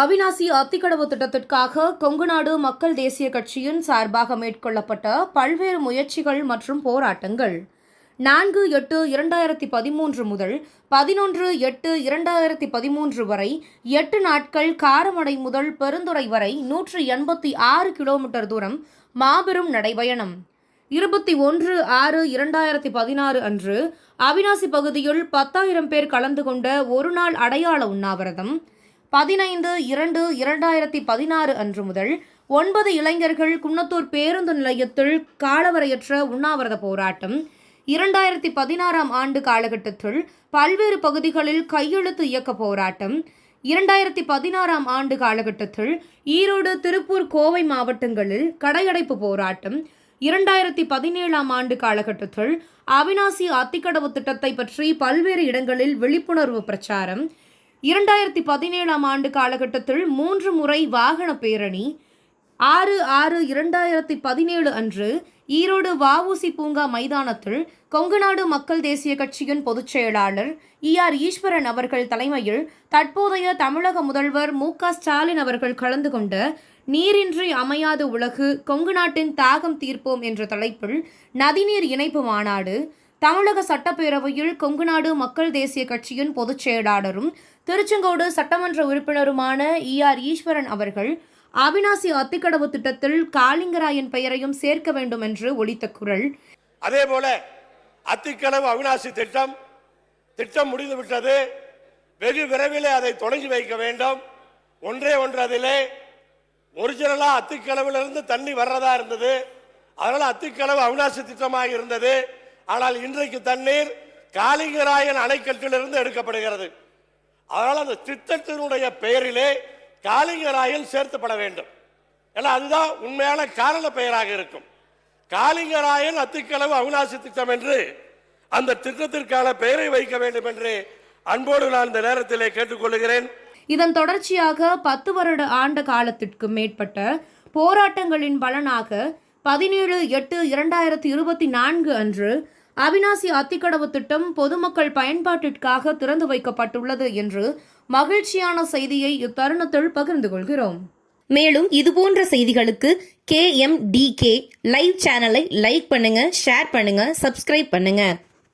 அவினாசி அத்திக்கடவு திட்டத்திற்காக கொங்குநாடு மக்கள் தேசிய கட்சியின் சார்பாக மேற்கொள்ளப்பட்ட பல்வேறு முயற்சிகள் மற்றும் போராட்டங்கள். நான்கு எட்டு இரண்டாயிரத்தி பதிமூன்று முதல் பதினொன்று எட்டு இரண்டாயிரத்தி பதிமூன்று வரை எட்டு நாட்கள் காரமடை முதல் பெருந்துறை வரை நூற்று எண்பத்தி ஆறு கிலோமீட்டர் தூரம் மாபெரும் நடைபயணம். இருபத்தி ஒன்று ஆறு இரண்டாயிரத்தி பதினாறு அன்று அவினாசி பகுதியில் பத்தாயிரம் பேர் கலந்து கொண்ட ஒருநாள் அடையாள உண்ணாவிரதம். பதினைந்து இரண்டு இரண்டாயிரத்தி பதினாறு அன்று முதல் ஒன்பது இளைஞர்கள் குன்னத்தூர் பேருந்து நிலையத்தில் காலவரையற்ற உண்ணாவிரத போராட்டம். இரண்டாயிரத்தி பதினாறாம் ஆண்டு காலகட்டத்தில் பல்வேறு பகுதிகளில் கையெழுத்து இயக்க போராட்டம். இரண்டாயிரத்தி பதினாறாம் ஆண்டு காலகட்டத்தில் ஈரோடு திருப்பூர் கோவை மாவட்டங்களில் கடையடைப்பு போராட்டம். இரண்டாயிரத்தி பதினேழாம் ஆண்டு காலகட்டத்தில் அவினாசி அத்திக்கடவு திட்டத்தை பற்றி பல்வேறு இடங்களில் விழிப்புணர்வு பிரச்சாரம். இரண்டாயிரத்தி பதினேழாம் ஆண்டு காலகட்டத்தில் மூன்று முறை வாகன பேரணி ஆறு ஆறு இரண்டாயிரத்தி பதினேழு அன்று ஈரோடு வஉசி பூங்கா மைதானத்தில் கொங்குநாடு மக்கள் தேசிய கட்சியின் பொதுச் செயலாளர் இ ஆர் ஈஸ்வரன் அவர்கள் தலைமையில் தற்போதைய தமிழக முதல்வர் மு க ஸ்டாலின் அவர்கள் கலந்து கொண்ட நீரின்றி அமையாத உலகு கொங்கு நாட்டின் தாகம் தீர்ப்போம் என்ற தலைப்பில் நதிநீர் இணைப்பு மாநாடு தமிழக சட்டப்பேரவையில் கொங்குநாடு மக்கள் தேசிய கட்சியின் பொதுச் செயலாளரும் திருச்செங்கோடு சட்டமன்ற உறுப்பினருமான இ ஆர் ஈஸ்வரன் அவர்கள் அவினாசி அத்திக்கடவு திட்டத்தில் காளிங்கராயன் பெயரையும் சேர்க்க வேண்டும் என்று ஒலித்த குரல். அதே போல அத்திக்கடவு அவிநாசி திட்டம் திட்டம் முடிந்து விட்டது. வெகு விரைவில் அதை தொடங்கி வைக்க வேண்டும். ஒன்றே ஒன்று அதிலே ஒரிஜினலா அத்திக்கடவிலிருந்து தண்ணி வர்றதா இருந்தது. அதனால அத்திக்கடவு அவிநாசி திட்டமாக இருந்தது. ஆனால் இன்றைக்கு தண்ணீர் காளிங்கராயன் அணைக்கட்டிலிருந்து எடுக்கப்படுகிறது. அதனால் அந்த திட்டத்தினுடைய பெயரிலே காளிங்கராயன் சேர்த்துப்பட வேண்டும். ஏன்னா அதுதான் உண்மையான காரண பெயராக இருக்கும். காளிங்கராயன் அத்திக்கலவு அவிநாசி திட்டம் என்று அந்த திட்டத்திற்கான பெயரை வைக்க வேண்டும் என்று அன்போடு நான் இந்த நேரத்திலே கேட்டுக்கொள்கிறேன். இதன் தொடர்ச்சியாக பத்து வருட ஆண்டு காலத்திற்கு மேற்பட்ட போராட்டங்களின் பலனாக பதினேழு எட்டு இரண்டாயிரத்தி இருபத்தி நான்கு அன்று அவினாசி அத்திக்கடவு திட்டம் பொதுமக்கள் பயன்பாட்டிற்காக திறந்து வைக்கப்பட்டுள்ளது என்று மகிழ்ச்சியான செய்தியை இத்தருணத்தில் பகிர்ந்து கொள்கிறோம். மேலும் இதுபோன்ற செய்திகளுக்கு K M D K live சேனலை லைக் பண்ணுங்க ஷேர் பண்ணுங்க சப்ஸ்கிரைப் பண்ணுங்க.